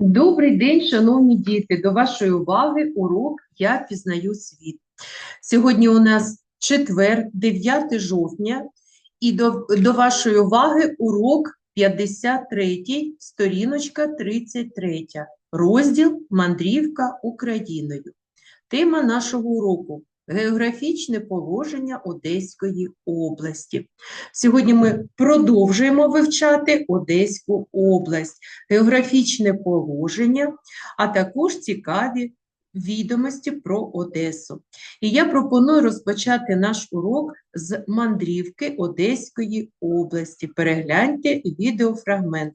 Добрий день, шановні діти! До вашої уваги урок Я пізнаю світ. Сьогодні у нас четвер, 9 жовтня, і до, до вашої уваги урок 53, сторіночка 33, розділ Мандрівка Україною. Тема нашого уроку географічне положення Одеської області. Сьогодні ми продовжуємо вивчати Одеську область географічне положення, а також цікаві відомості про Одесу. І я пропоную розпочати наш урок з мандрівки Одеської області. Перегляньте відеофрагмент.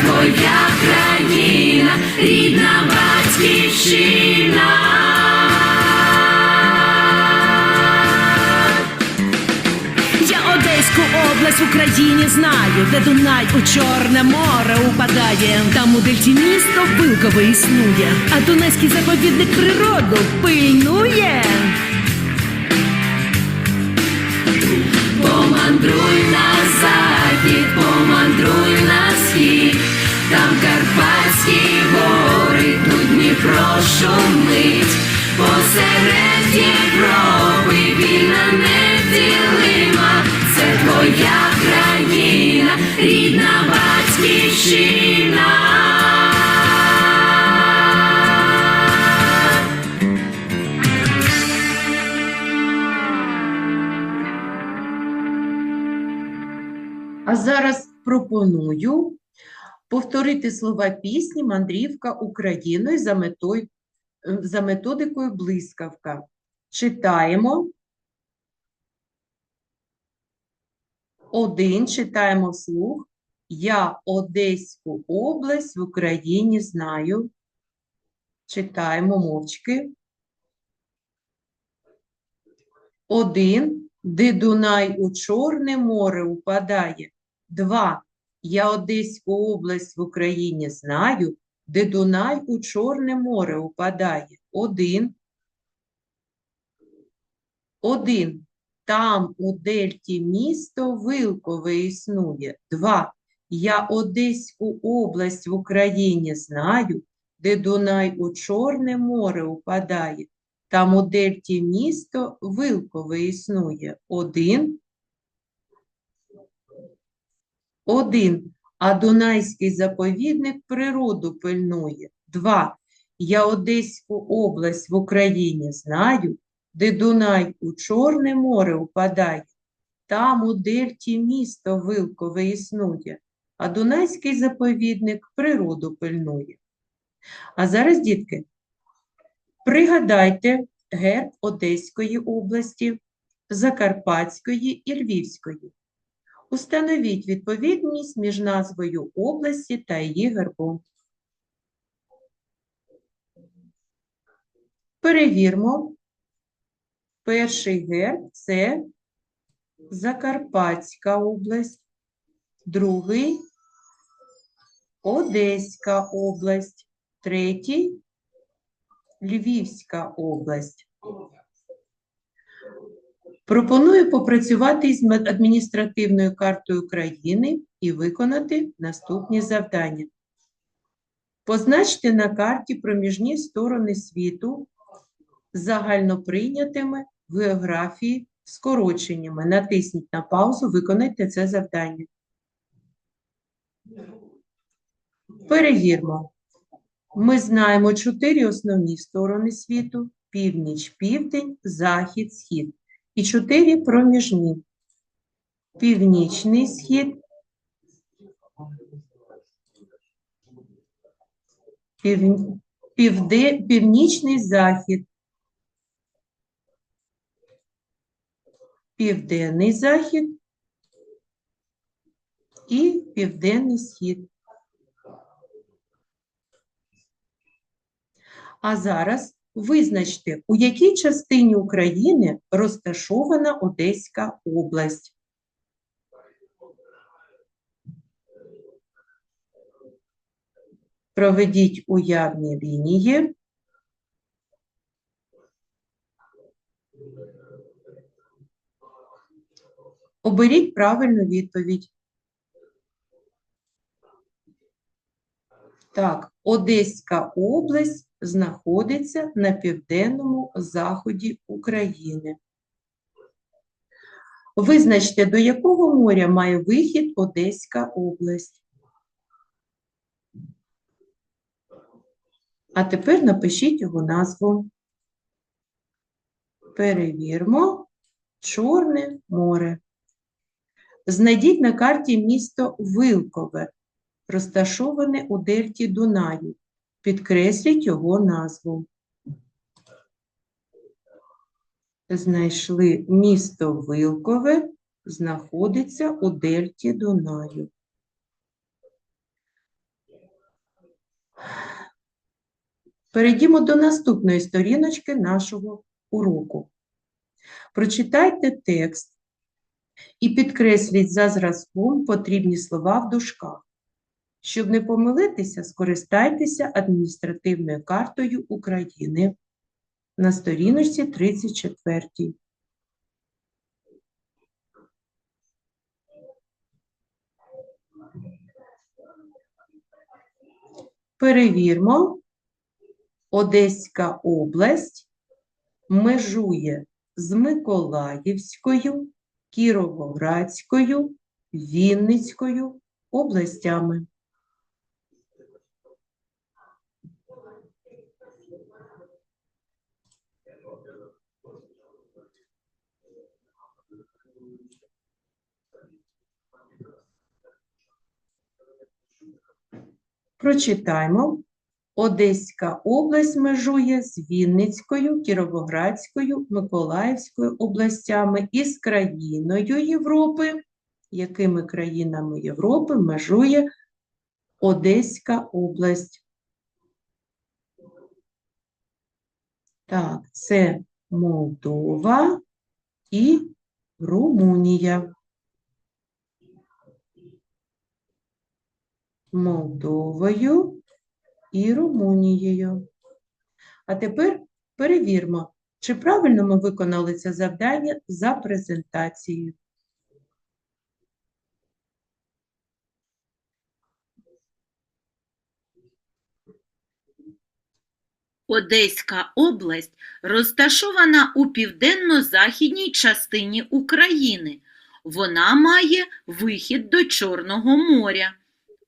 твоя країна, рідна батьківщина. Я Одеську область в Україні знаю, де Дунай у Чорне море упадає. Там у дельті місто Вилкове існує, а Дунайський заповідник природу пильнує. Помандруй на захід, помандруй на схід, там Карпатські гори, тут Дніпро шумить, посеред Європи вільна неділима, це твоя країна, рідна батьківщина. А зараз пропоную повторити слова пісні Мандрівка Україною за е, за методикою блискавка. Читаємо. Один читаємо вслух. Я Одеську область в Україні знаю. Читаємо мовчки. Один, де Дунай у Чорне море упадає. Два. Я Одеську область в Україні знаю, де Дунай у Чорне море упадає. Один. Один. Там у Дельті місто Вилкове існує. Два. Я Одеську область в Україні знаю, де Дунай у Чорне море упадає. Там у Дельті місто Вилкове існує. Один. Один. А Дунайський заповідник природу пильнує. Два. Я Одеську область в Україні знаю, де Дунай у Чорне море упадає. Там у Дельті місто Вилкове існує, а Дунайський заповідник природу пильнує. А зараз, дітки, пригадайте герб Одеської області, Закарпатської і Львівської. Установіть відповідність між назвою області та її гербом. Перевірмо. Перший герб це Закарпатська область, другий Одеська область, третій Львівська область. Пропоную попрацювати із адміністративною картою країни і виконати наступні завдання. Позначте на карті проміжні сторони світу загальноприйнятими в географії скороченнями. Натисніть на паузу, виконайте це завдання. Перевірмо. Ми знаємо чотири основні сторони світу: північ, південь, захід, схід. І чотири проміжні. Північний схід, пів... півде... північний захід, південний захід і Південний Схід. А зараз визначте, у якій частині України розташована Одеська область. Проведіть уявні лінії. Оберіть правильну відповідь. Так, Одеська область знаходиться на південному заході України. Визначте, до якого моря має вихід Одеська область. А тепер напишіть його назву. Перевірмо. Чорне море. Знайдіть на карті місто Вилкове, розташоване у дельті Дунаю. Підкресліть його назву. Знайшли місто Вилкове, знаходиться у дельті Дунаю. Перейдімо до наступної сторіночки нашого уроку. Прочитайте текст і підкресліть за зразком потрібні слова в дужках. Щоб не помилитися, скористайтеся адміністративною картою України на сторіночці 34. Перевірмо. Одеська область межує з Миколаївською, Кіровоградською, Вінницькою областями. Прочитаймо. Одеська область межує з Вінницькою, Кіровоградською, Миколаївською областями і з країною Європи. Якими країнами Європи межує Одеська область? Так, це Молдова і Румунія. Молдовою і Румунією. А тепер перевірмо, чи правильно ми виконали це завдання за презентацією. Одеська область розташована у південно-західній частині України. Вона має вихід до Чорного моря.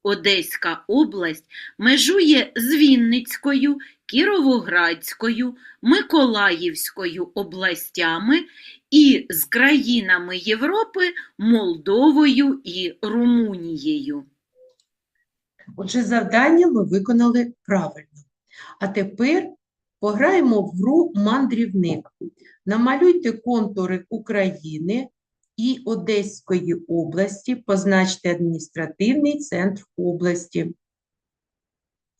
Одеська область межує з Вінницькою, Кіровоградською, Миколаївською областями і з країнами Європи Молдовою і Румунією. Отже, завдання ми виконали правильно. А тепер пограємо в гру мандрівник. Намалюйте контури України і Одеської області, позначте адміністративний центр області.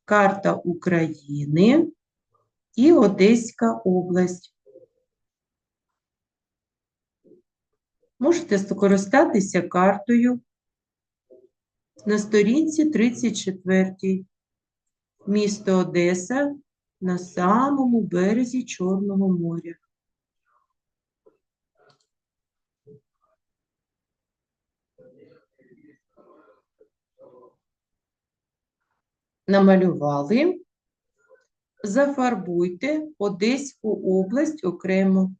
Карта України і Одеська область. Можете скористатися картою на сторінці 34. Місто Одеса на самому березі Чорного моря. Намалювали. Зафарбуйте Одеську область окремо.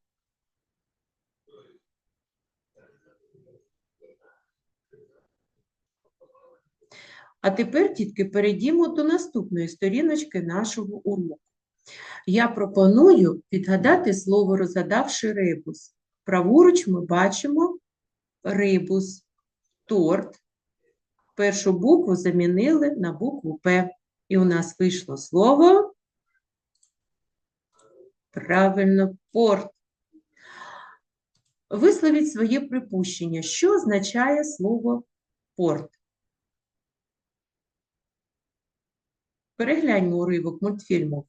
А тепер, дітки, перейдімо до наступної сторіночки нашого уроку. Я пропоную відгадати слово, розгадавши ребус. Праворуч ми бачимо рибус, торт. Першу букву замінили на букву П. І у нас вийшло слово. Правильно, порт. Висловіть своє припущення. Що означає слово порт? Перегляньмо уривок мультфільму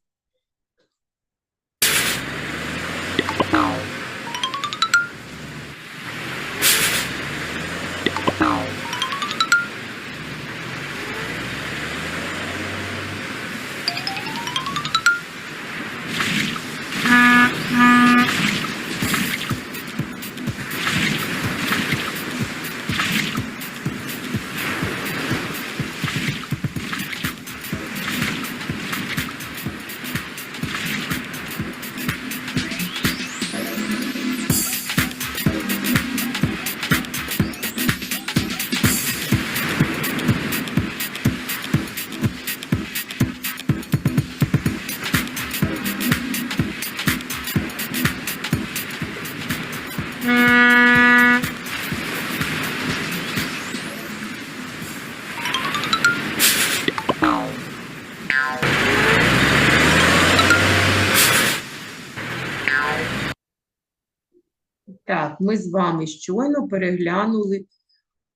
ми з вами щойно переглянули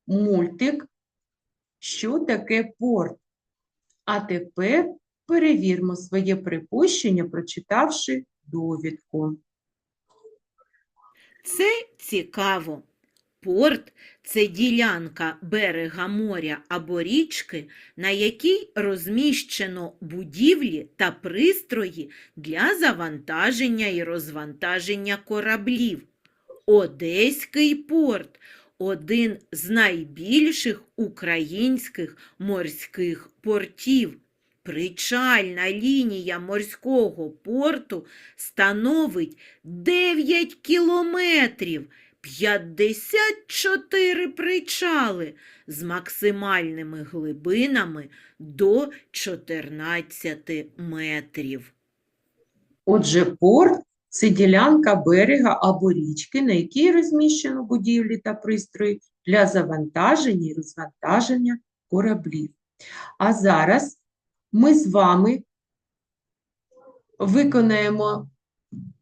мультик Що таке порт? А тепер перевірмо своє припущення, прочитавши довідку. Це цікаво. Порт це ділянка берега моря або річки, на якій розміщено будівлі та пристрої для завантаження і розвантаження кораблів. Одеський порт один з найбільших українських морських портів. Причальна лінія морського порту становить 9 кілометрів, 54 причали з максимальними глибинами до 14 метрів. Отже, порт це ділянка берега або річки, на якій розміщено будівлі та пристрої для завантаження і розвантаження кораблів. А зараз ми з вами виконаємо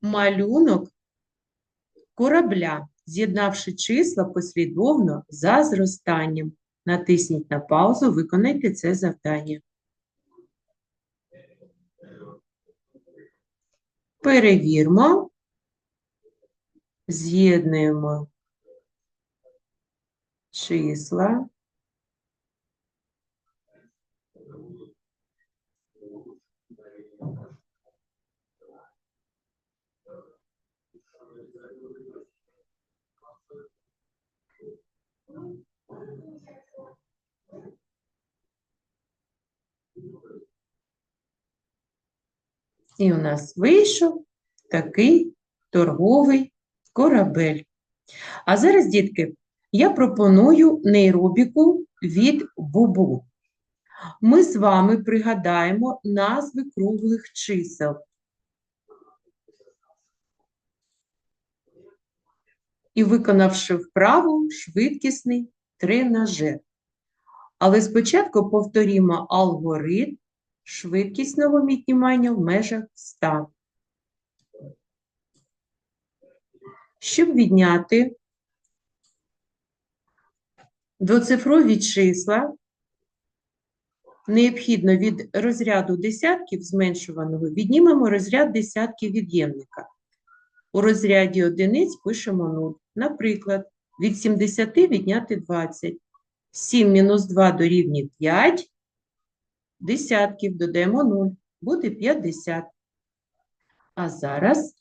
малюнок корабля, з'єднавши числа послідовно за зростанням. Натисніть на паузу, виконайте це завдання. Перевірмо, з'єднуємо числа. І у нас вийшов такий торговий корабель. А зараз, дітки, я пропоную нейробіку від Бубу. Ми з вами пригадаємо назви круглих чисел. І виконавши вправу швидкісний тренажер. Але спочатку повторімо алгоритм швидкісного віднімання в межах 100. Щоб відняти двоцифрові числа, необхідно від розряду десятків зменшуваного віднімемо розряд десятків від'ємника. У розряді одиниць пишемо 0. Наприклад, від 70 відняти 20. 7 мінус 2 дорівнює 5. Десятків додаємо 0. Буде 50. А зараз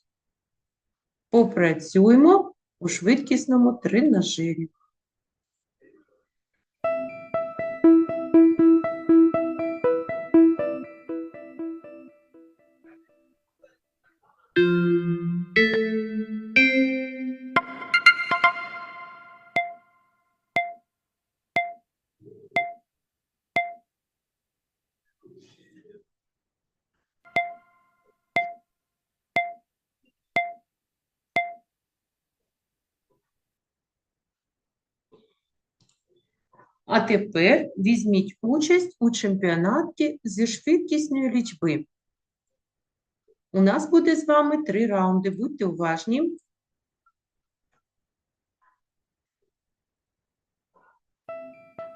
попрацюємо у швидкісному тренажері. А тепер візьміть участь у чемпіонаті зі швидкісної лічби. У нас буде з вами три раунди. Будьте уважні.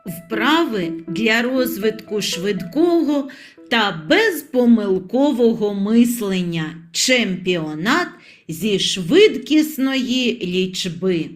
Вправи для розвитку швидкого та безпомилкового мислення. Чемпіонат зі швидкісної лічби.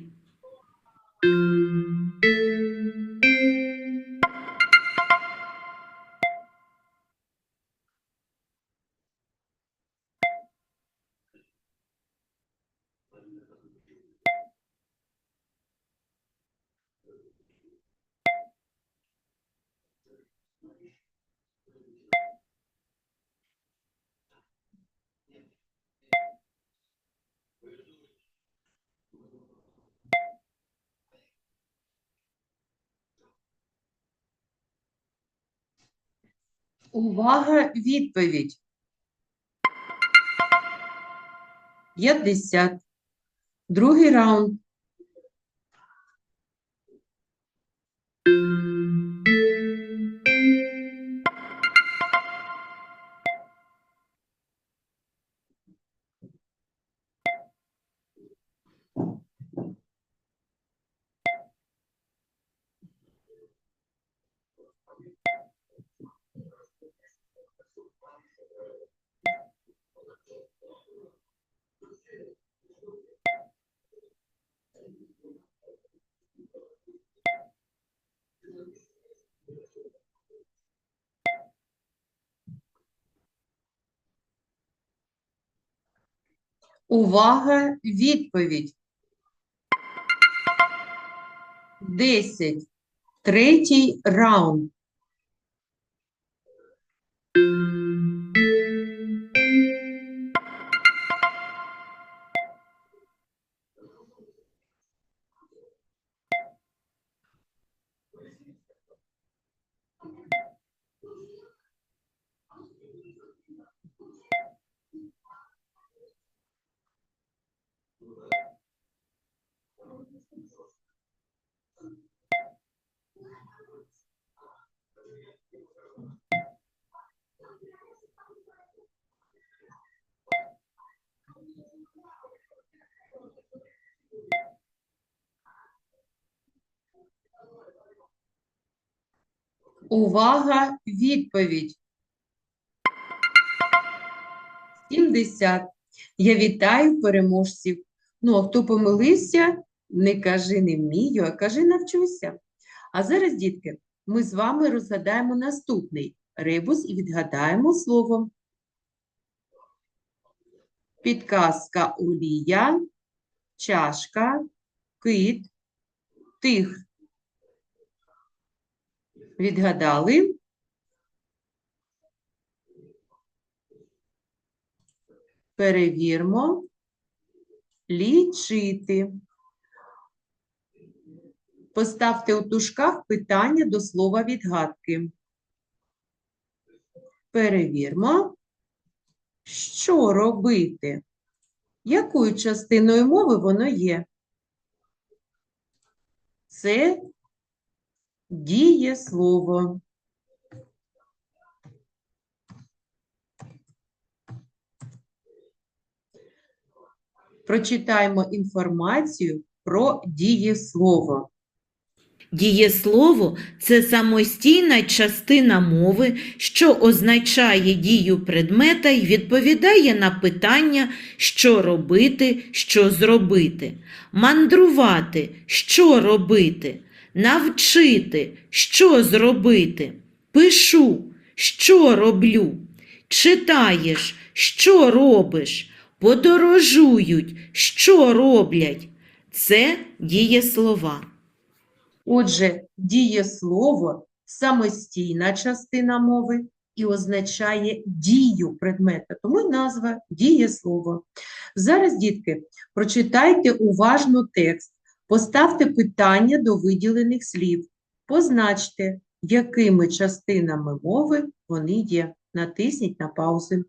Увага, відповідь. 50. Другий раунд. Увага, відповідь. 10. Третій раунд. Увага, відповідь. 70. Я вітаю переможців. Ну, а хто помилився, не кажи не вмію, а кажи навчуся. А зараз, дітки, ми з вами розгадаємо наступний ребус і відгадаємо слово. Підказка олія, чашка, кит, тих. Відгадали? Перевірмо. Лічити. Поставте у тушках питання до слова відгадки. Перевірмо. Що робити? Якою частиною мови воно є? Це дієслово. Прочитаємо інформацію про дієслово. Дієслово це самостійна частина мови, що означає дію предмета і відповідає на питання, що робити, що зробити, мандрувати, що робити, навчити, що зробити, пишу, що роблю, читаєш, що робиш, подорожують, що роблять. Це дієслова. Отже, дієслово – самостійна частина мови і означає дію предмета, тому й назва дієслово. Зараз, дітки, прочитайте уважно текст, поставте питання до виділених слів, позначте, якими частинами мови вони є. Натисніть на паузи.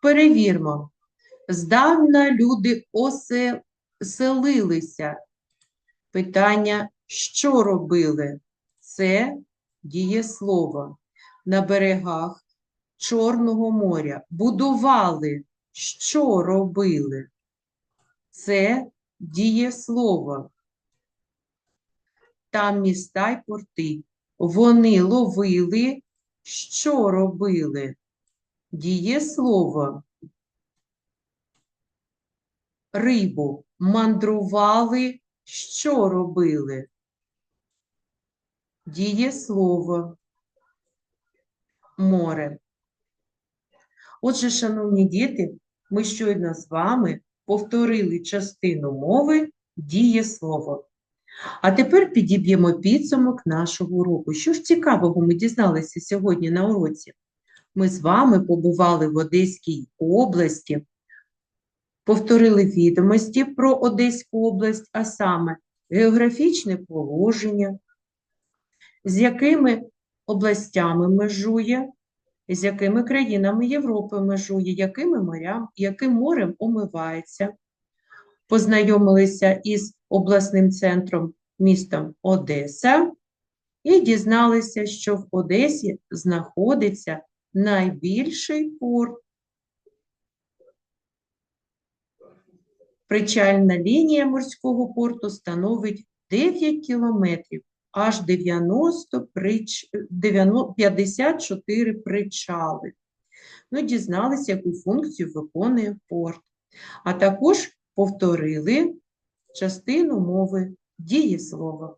Перевірмо. Здавна люди оселилися. Питання, що робили? Це дієслово. На берегах Чорного моря будували. Що робили? Це дієслово. Там міста й порти. Вони ловили, що робили? Дієслово. Рибу мандрували, що робили? Дієслово. Море. Отже, шановні діти, ми щойно з вами повторили частину мови дієслово. А тепер підіб'ємо підсумок нашого уроку. Що ж цікавого ми дізналися сьогодні на уроці? Ми з вами побували в Одеській області, повторили відомості про Одеську область, а саме географічне положення, з якими областями межує, з якими країнами Європи межує, якими морям, яким морем омивається. Познайомилися із обласним центром містом Одеса і дізналися, що в Одесі знаходиться найбільший порт. Причальна лінія морського порту становить 9 кілометрів, аж 90 прич... 90 54 причали. Ну, дізналися, яку функцію виконує порт. А також повторили частину мови дієслова.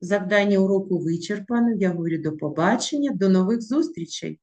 Завдання уроку вичерпано. Я говорю до побачення, до нових зустрічей.